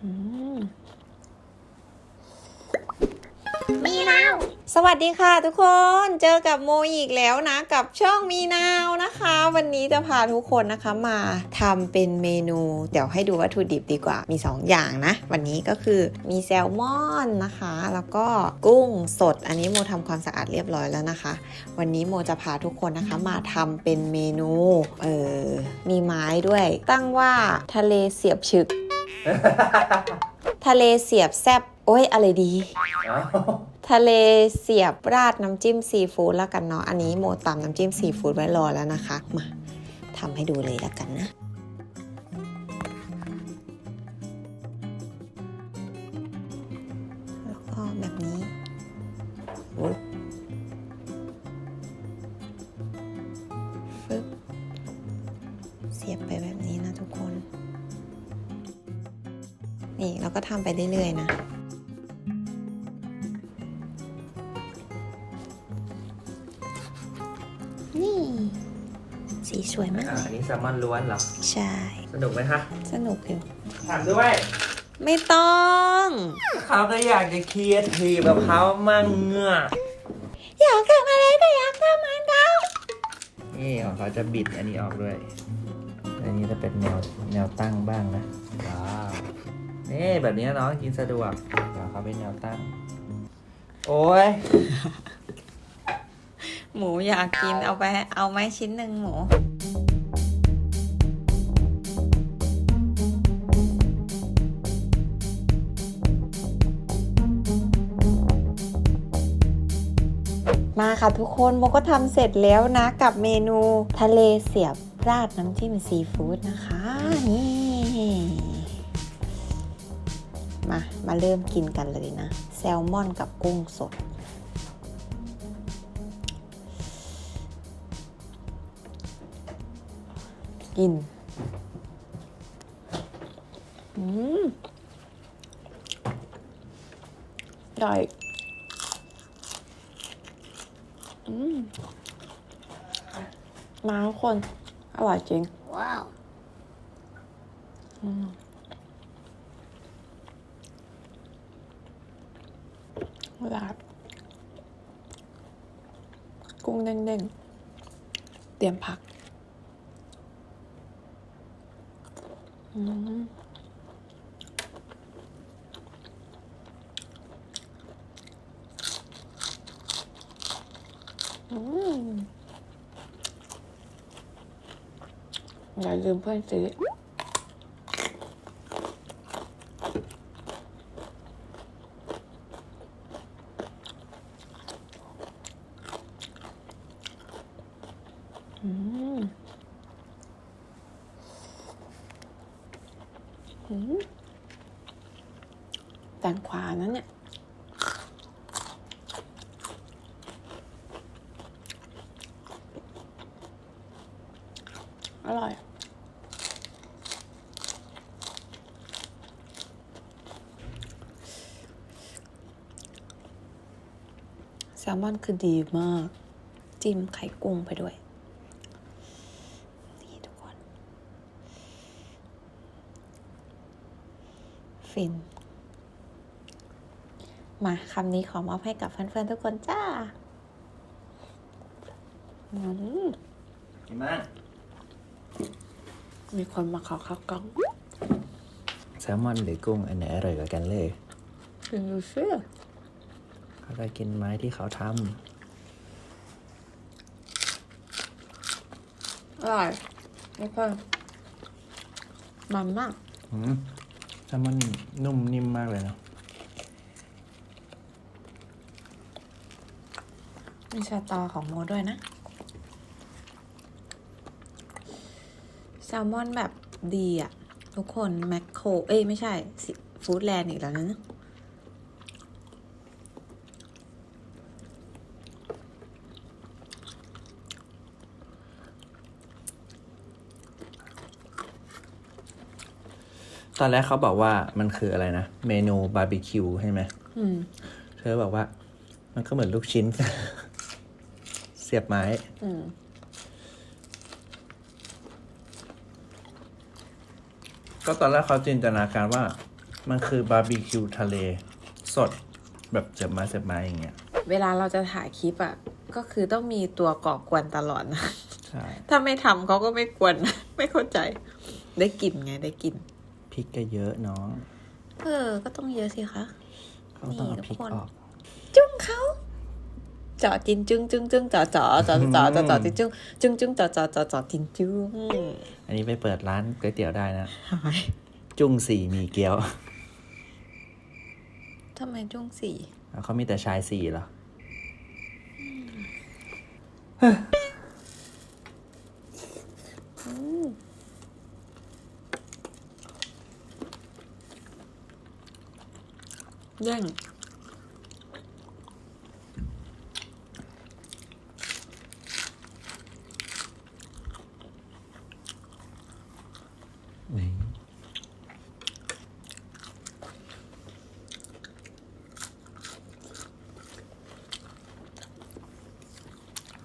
มีนาว สวัสดีค่ะทุกคนเจอกับโมอีกแล้วนะ กับช่องมีนาวนะคะ วันนี้จะพาทุกคนนะคะมาทำเป็นเมนู เดี๋ยวให้ดูวัตถุดิบดีกว่ามี 2 อย่างนะ วันนี้ก็คือมีแซลมอนนะคะ แล้วก็กุ้งสด อันนี้โมทำความสะอาดเรียบร้อยแล้วนะคะ วันนี้โมจะพาทุกคนนะคะมาทำเป็นเมนูเออมีไม้ด้วย ตั้งว่าทะเลเสียบฉึก ทะเลเสียบแซบโอ้ยอะไรดีทะเลเสียบราดน้ำจิ้มซีฟู้ดแล้วกันเนาะอันนี้โมตำน้ำจิ้มซีฟู้ดไว้รอแล้วนะคะมาทำให้ดูเลยแล้วกันนะ แล้วก็แบบนี้วึบฟึบเสียบไปแบบนี้นะทุกคน นี่เราก็ทำไปเรื่อยๆนะนี่ สีสวยมากอ่าอันนี้แซลมอนล้วนเหรอ ใช่ สนุกไหมคะสนุกอยู่ ถามด้วย ไม่ต้อง เขาก็อยากจะเคลียร์ทีแบบเขามั่งเงือกอยากทำอะไรก็อยากทำมันเขานี่ของเขาจะบิดอันนี้ออกด้วย อันนี้จะเป็นแนวแนวตั้งบ้างนะ ว้าว นี่แบบนี้น้องกินสะดวกเดี๋ยวเขาเป็นแนวตั้ง โอ้ย หมูอยากกินเอาไปเอาไหมชิ้นหนึ่งหมู มาค่ะทุกคนโมก็ทำเสร็จแล้วนะกับเมนูทะเลเสียบราดน้ำจิ้มซีฟู้ดนะคะ นี่ มา มาเริ่มกินกันเลยนะ แซลมอนกับกุ้งสด กิน อืมได้อืมมาทุกคน อร่อยจริง ว้าว อืมลาบ กุ้งเด้งๆ เตรียมผักอืมอืมอย่าลืมเพื่อนซื้อมอืมแตงขวานั้นเนี่ย อร่อย แซลมอนคือดีมาก จิ้มไข่กุ้งไปด้วย นี่ทุกคน ฟิน มาคำนี้ขอมอบให้กับเพื่อนๆทุกคนจ้า อืม กินมาก มีคนมาขอข้าวกล้องแซลมอนหรือกุ้งอันไหนอร่อยกว่ากันเลยกินดูเชื่อเขาจะกินไม้ที่เขาทอร่อยทุกคนมันมากำอืมแซลมอนนุ่มนิ่มมากเลยเนาะมีชาตอของโมด้วยนะ แซลมอนแบบดีอะทุกคนแมคโครเอ้ยไม่ใช่ฟู้ดแลนด์อีกแล้วนะตอนแรกเขาบอกว่ามันคืออะไรนะ เมนูบาร์บีคิวใช่ไหมอืมเธอบอกว่า มันก็เหมือนลูกชิ้น เสียบไม้ อื ก็ตอนแรกเขาจินตนาการว่า มันคือบาร์บีคิวทะเล สดแบบเสียบไม้เสียบไม้อย่างเงี้ย เวลาเราจะถ่ายคลิปอะ ก็คือต้องมีตัวก่อกวนตลอดนะ ใช่ ถ้าไม่ทำเขาก็ไม่กวนนะไม่เข้าใจ ได้กลิ่นไงได้กลิ่น พริกก็เยอะน้องเออ ก็ต้องเยอะสิคะ เขาต้องเอาพริกนี่ทุกคนออกจุ้งเขา เจาะจินจึ้งจึ้งจึ้งเจาะเจาะเจาะเจาะเจาะเจาะจินจึ้งจึ้งจึ้งเจาะเจาะเจาะเจาะจินจึ้งอันนี้ไปเปิดร้านก๋วยเตี๋ยวได้นะจุ้งสี่มีเกี๊ยวทำไมจุ้งสี่เขามีแต่ชายสี่เหรอแย่ง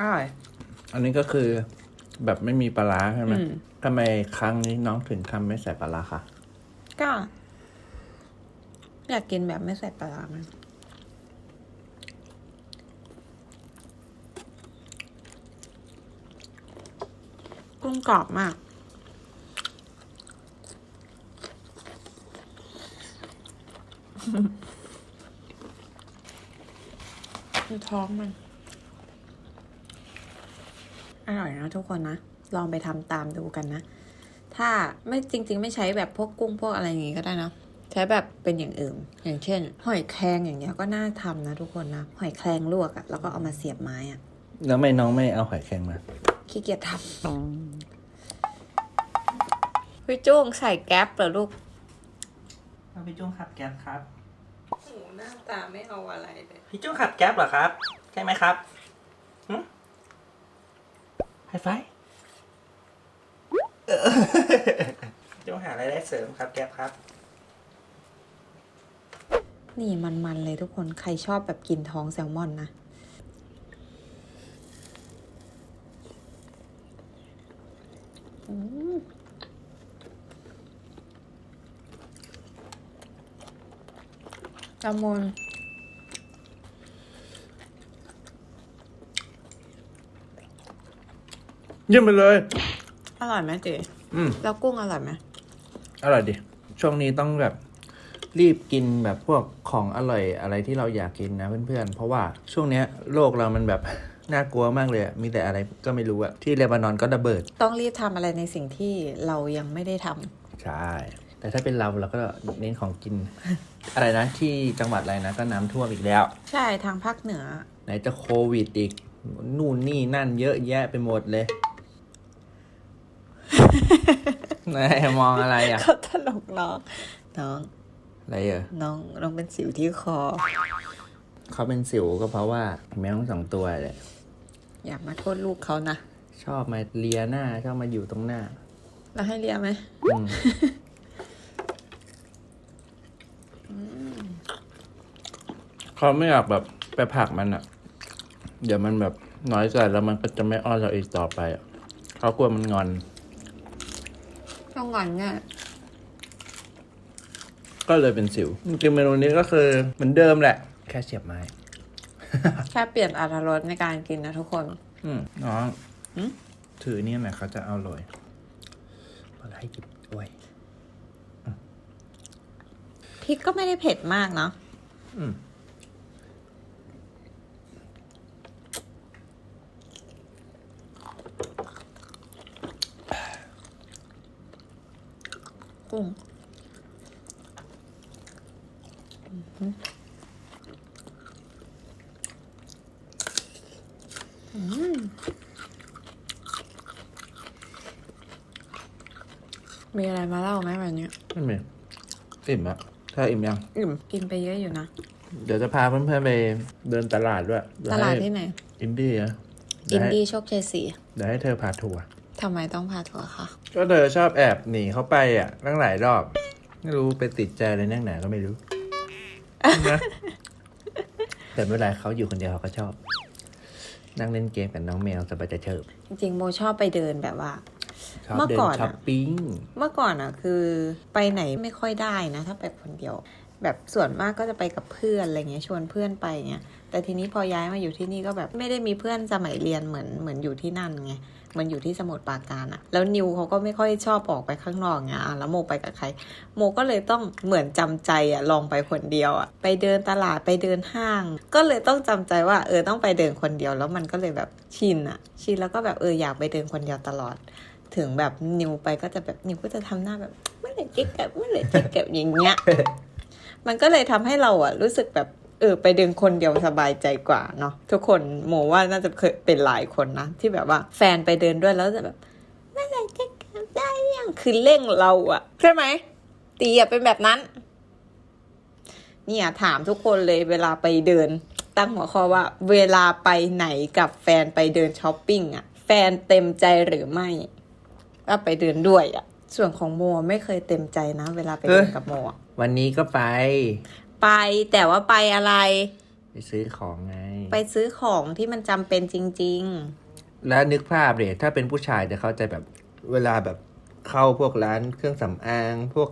อร่อย อันนี้ก็คือแบบไม่มีปลาร้าใช่ไหมอืม ทำไมครั้งนี้น้องถึงทำไม่ใส่ปลาร้าคะก็ อยากกินแบบไม่ใส่ปลาร้ามันกุ้งกรอบมาก ดูท้องมัน อร่อยนะทุกคนนะ ลองไปทำตามดูกันนะ ถ้าไม่จริง ๆ ไม่ใช้แบบพวกกุ้งพวกอะไรอย่างงี้ก็ได้นะใช้แบบเป็นอย่างอื่น อย่างเช่น หอยแครงอย่างเงี้ยก็น่าทำนะทุกคนนะ หอยแครงลวกอะแล้วก็เอามาเสียบไม้อะแล้วทำไม่น้องไม่เอาหอยแครงมาขี้เกียจทำพี่จุ้งใส่แก๊ปเหรอลูกพี่จุ้งขับแก๊ปครับหูหน้าตาไม่เอาอะไรเลย พี่จุ้งขับแก๊ปเหรอครับ ใช่ไหมครับ ไฮไฟจุ้งหาอะไรายได้เสริมครับแก๊ปครับ นี่มันๆเลยทุกคนใครชอบแบบกินท้องแซลมอนนะ อืมละมุน เยี่ยมไปเลย อร่อยไหมเจ๊อืม แล้วกุ้งอร่อยไหมอร่อยดิ ช่วงนี้ต้องแบบรีบกินแบบพวกของอร่อยอะไรที่เราอยากกินนะเพื่อนๆ เพราะว่าช่วงเนี้ยโลกเรามันแบบ น่ากลัวมากเลยอะมีแต่อะไรก็ไม่รู้อะที่เลบานอนก็ระเบิด ต้องรีบทำอะไรในสิ่งที่เรายังไม่ได้ทำใช่ แต่ถ้าเป็นเราเราก็เน้นของกิน อะไรนะที่จังหวัดอะไรนะก็น้ำท่วมอีกแล้ว ใช่ทางภาคเหนือ ไหนจะโควิดอีก นู่นนี่นั่นเยอะแยะไปหมดเลยนาย มองอะไรอะเขาตลกน้อง น้อง อะไรเออน้องน้องเป็นสิวที่คอ เขาเป็นสิวก็เพราะว่าแมวทั้งสองตัวเลยอย่ามาโทษลูกเขานะชอบมาเลียหน้าชอบมาอยู่ตรงหน้าแล้วให้เลียไหมอืมเขาไม่อยากแบบไปผลักมันอะ เดี๋ยวมันแบบน้อยใจแล้วมันก็จะไม่อ้อนเราอีกต่อไปอะเขากลัวมันงอน ต้องงอนง่ายก็เลยเป็นสิวจริงๆเมนูนี้ก็คือเหมือนเดิมแหละ แค่เสียบไม้ แค่เปลี่ยนอรรถรสในการกินนะทุกคน อืมน้องหืม ถือนี่หน่อยเขาจะเอาเลยพอให้หยิบด้วยพริกก็ไม่ได้เผ็ดมากเนาะอืม กุ้งอืมมีอะไรมาเล่าไหมวันนี้ไม่มีอิ่มอะถ้าอิ่มยัง อิ่มกินไปเยอะอยู่นะ เดี๋ยวจะพาเพื่อนๆไปเดินตลาดด้วยเยวตลาดให้ที่ไหน อินดี้อะเดี๋อิยวนให้ดี้โชคชัยสี่เดี๋ยวให้เธอพาทัวร์ ทำไมต้องพาทัวร์คะก็เธอชอบแอบหนีเขาไปอะตั้งหลายรอบ ไม่รู้ไปติดใจอะไรนั่งไหนก็ไม่รู้นะแต่เวลาเขาอยู่คนเดียวเขาก็ชอบ นั่งเล่นเกมกับน้องแมวสบายใจเฉิบจริงๆโมชอบไปเดินแบบว่า ชอบเมื่อเดินก่อนช้ออะปปิ้งเมื่อก่อนอะคือไปไหนไม่ค่อยได้นะ ถ้าไปคนเดียว แบบส่วนมากก็จะไปกับเพื่อนอะไรเงี้ยชวนเพื่อนไปเงี้ยแต่ทีนี้พอย้ายมาอยู่ที่นี่ก็แบบไม่ได้มีเพื่อนสมัยเรียนเหมือนเหมือนอยู่ที่นั่นไงเห มือนอยู่ที่สมุทรปราการอะแล้วนิวเขาก็ไม่ค่อยชอบออกไปข้างนอกเงี้ยอะแล้วโมไปกับใคร โมก็เลยต้องเหมือนจำใจอะลองไปคนเดียวอะไปเดินตลาดไปเดินห้าง ก็เลยต้องจำใจว่าเออต้องไปเดินคนเดียว แล้วมันก็เลยแบบชินอะชินแล้วก็แบบเอออยากไปเดินคนเดียวตลอด ถึงแบบนิวไปก็จะแบบนิวก็จะทำหน้าแบบเมื่อไหร่เก็บเมื่อไหร่เก็บอย่างเงี้ยมันก็เลยทำให้เราอะรู้สึกแบบ เออไปเดินคนเดียวสบายใจกว่าเนาะทุกคนโมว่าน่าจะเคยเป็นหลายคนนะ ที่แบบว่าแฟนไปเดินด้วยแล้วจะแบบเมื่อไหร่จะเก็บได้ยังคือเร่งเราอะใช่ไหมตีอะเป็นแบบนั้น เนี่ยถามทุกคนเลยเวลาไปเดิน ตั้งหัวข้อว่า เวลาไปไหนกับแฟนไปเดินช้อปปิ้งอะแฟนเต็มใจหรือไม่ว่าไปเดินด้วยอะส่วนของโมไม่เคยเต็มใจนะ เวลาไปเดินกับโมวันนี้ก็ไป ไปแต่ว่าไปอะไร ไปซื้อของไง ไปซื้อของที่มันจำเป็นจริงแล้วนึกภาพเลยถ้าเป็นผู้ชายแต่เขาใจะแบบเวลาแบบเข้าพวกร้านเครื่องสำอาง พวก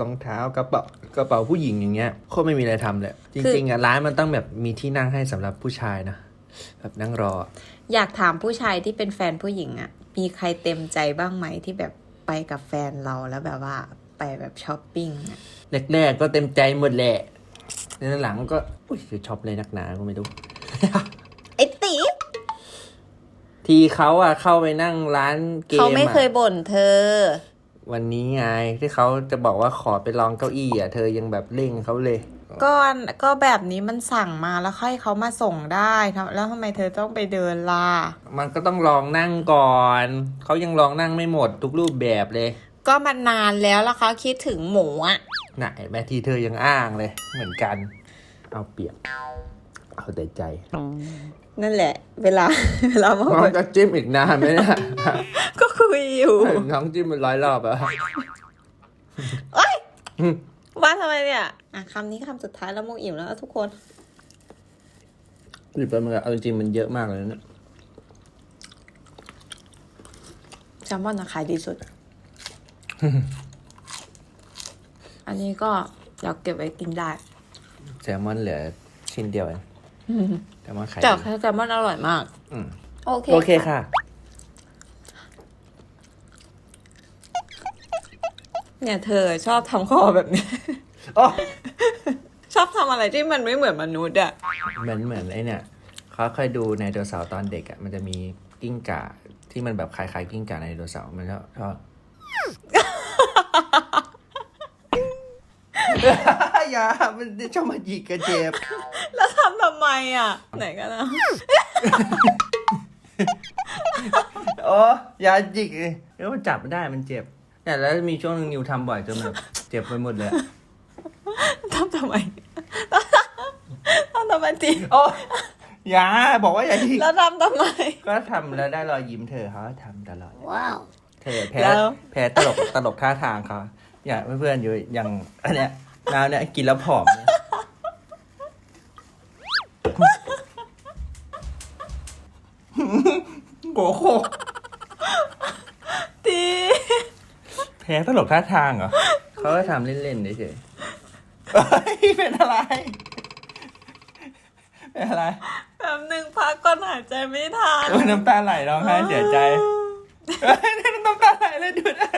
รองเท้ากระเป๋ากระเป๋าผู้หญิงอย่างเงี้ยโคตรไม่มีอะไรทำเลย จริงๆอะร้านมันต้องแบบมีที่นั่งให้สำหรับผู้ชายนะแบบนั่งรอๆอยากถามผู้ชายที่เป็นแฟนผู้หญิงอะมีใครเต็มใจบ้างไหมที่แบบไปกับแฟนเราแล้วแบบว่าไปแบบช้อปปิ้งอะแรกๆก็เต็มใจหมดแหละ ในหลังก็ อุ้ยจะช็อปเลยนักหนาก็ไม่รู้ไอ้ตีทีเขาอะเข้าไปนั่งร้านเกมเขาไม่เคยอะบ่นเธอ วันนี้ไงที่เขาจะบอกว่าขอไปลองเก้าอี้อะเธอยังแบบเร่งเขาเลย ก็ก็แบบนี้มันสั่งมาแล้วค่อยเขามาส่งได้ทำแล้วทำไมเธอต้องไปเดินล่ะมันก็ต้องลองนั่งก่อน เขายังลองนั่งไม่หมดทุกรูปแบบเลย ก็มันนานแล้วแล้วเขาคิดถึงหมูอะไหนแม่ทีเธอยังอ้างเลย เหมือนกัน เอาเปรียบเอาแต่ใจ นั่นแหละ เวลา เวลามาน้องจะจิ้มอีกนานไหมเนี่ยก็คุยอยู่น้องจิ้มเป็นร้อยรอบอะว่าทำไมเนี่ย อะคำนี้คำสุดท้ายแล้วโมอิ่มแล้วทุกคนหยิบไปมันเอาจริงๆมันเยอะมากเลยนะแซลมอนนะขายดีสุด อันนี้ก็อยากเก็บไว้กินได้ แซลมอนเหลือชิ้นเดียวเองแซลมอนขายแต่ดีแซลมอนอร่อยมาก อืมโอเคโอเคค่ะ เนี่ยเธอชอบทำคอแบบนี้โอ้ชอบทำอะไรที่มันไม่เหมือนมนุษย์อะเหมือนเหมือนไอเนี่ยเขาเคยดูในโดเสาร์ตอนเด็กอะมันจะมีกิ้งก่าที่มันแบบคล้ายๆกิ้งก่าในไดโนเสาร์มันก็ช อบอย่ามันชอบมาหยิกกระเจ็บ แล้วทำทำไมอะไหนกันนะโอ้อย่าหยิกเลยเดี๋ยวมันจับไม่ได้มันเจ็บเนี่ยแล้วมีช่วงหนึงนิวทำบ่อยจนแบบเจ็บไปหมดเลยอะทำทำไมทำทำไมตีโอ้อย่าบอกว่าอย่าหยิกแล้วทำทำไม ก็ทำแล้วได้รอยยิ้มเธอเขาก็ทำตลอด ว้าวเธอแพ้แล้วแพ้ตลกตลกท่าทางเขาอย่าเพื่อนๆอยู่อย่างอันเนี้ย น้ำเนี่ยกินแล้วผอมเนี่ยโกโคตีแพ้ตลกท่าทางเหรอเขาก็ทำเล่นๆเฉยๆเฮ้ยเป็นอะไร เป็นอะไรแบบหนึ่งพักก่อนหายใจไม่ทันโอ้ยน้ำตาไหลร้องไห้เสียใจเฮ้ยน้ำตาไหลเลยดูนะ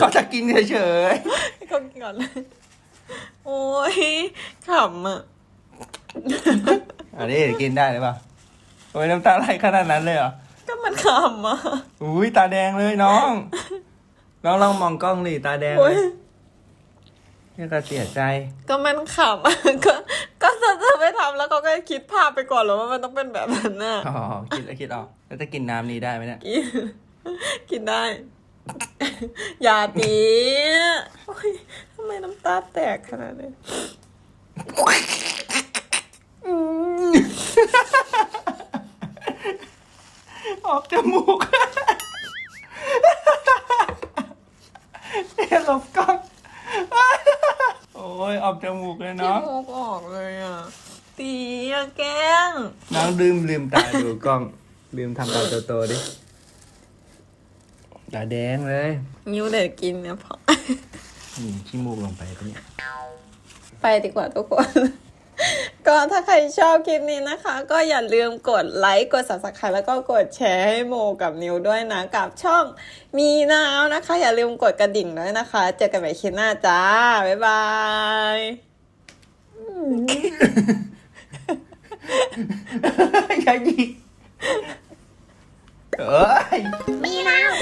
เขาจะกินเฉยๆก็ก่อนเลย โอ้ยขำอะอันนี้กินได้หรือเปล่าโอ้ยน้ำตาไหลขนาดนั้นเลยเหรอ ก็มันขำอะอุ้ยตาแดงเลยน้อง น้องลองมองกล้องดิตาแดงโอ้เลยยนี่ก็เสียใจ ก็มันขำอะก็ก็จะจะไม่ทำแล้วเขาก็คิดภาพไปก่อนแล้วว่ามันต้องเป็นแบบนั้นน่ะอ๋อ คิดแล้วคิดออก แล้วจะกินน้ำนี้ได้ไหมเนี่ย กินกินได้ อย่าตีโอ้ยทำไมน้ำตาแตกขนาดนี้ออกจมูกเดี๋ยวหลบกล้องโอ้ยออกจมูกเลยขี้เนาะมูกออกเลยอะตีอะแกล้งน้องลืมลืมตาดูกล้อง ลืมทำตาโตๆดิ ตาแดงเลยนิ้วเด็ดกินเนี่ยพออืมขี้มูกลงไปปะเนี่ย ไปดีกว่าทุกคน ก็ถ้าใครชอบคลิปนี้นะคะ ก็อย่าลืมกดไลค์กด subscribe แล้วก็กดแชร์ให้โมกับนิวด้วยนะ กับช่องมีนาวนะคะ อย่าลืมกดกระดิ่งด้วยนะคะ เจอกันใหม่คลิปหน้าจ้า บ๊ายบายอย่าหยิกเอ้ยมีแล้ว